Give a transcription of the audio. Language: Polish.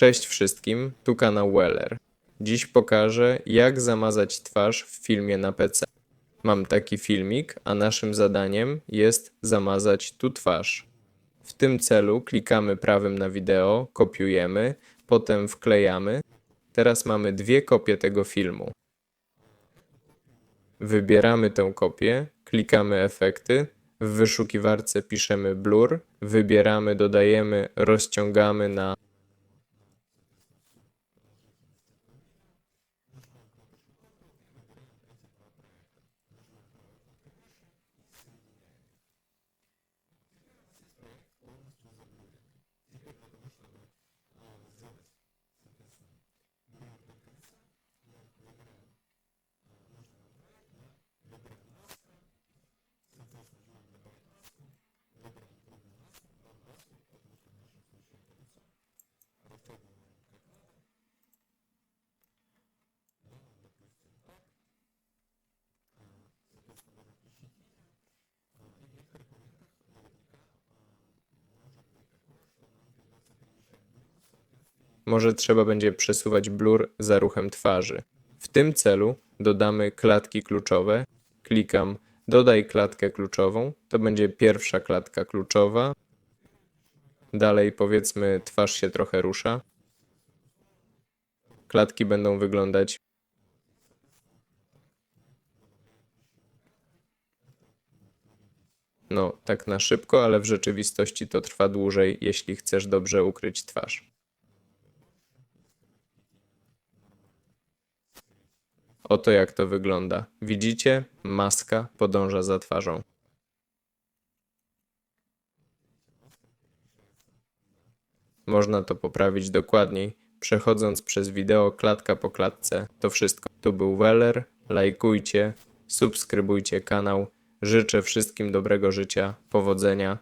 Cześć wszystkim, tu kanał Weller. Dziś pokażę, jak zamazać twarz w filmie na PC. Mam taki filmik, a naszym zadaniem jest zamazać tu twarz. W tym celu klikamy prawym na wideo, kopiujemy, potem wklejamy. Teraz mamy dwie kopie tego filmu. Wybieramy tę kopię, klikamy efekty, w wyszukiwarce piszemy blur, wybieramy, dodajemy, rozciągamy na może trzeba będzie przesuwać blur za ruchem twarzy. W tym celu dodamy klatki kluczowe. Klikam dodaj klatkę kluczową. To będzie pierwsza klatka kluczowa. Dalej powiedzmy twarz się trochę rusza. Klatki będą wyglądać no tak na szybko, ale w rzeczywistości to trwa dłużej, jeśli chcesz dobrze ukryć twarz. Oto jak to wygląda. Widzicie? Maska podąża za twarzą. Można to poprawić dokładniej, przechodząc przez wideo klatka po klatce. To wszystko. Tu był Weller. Lajkujcie, subskrybujcie kanał. Życzę wszystkim dobrego życia, powodzenia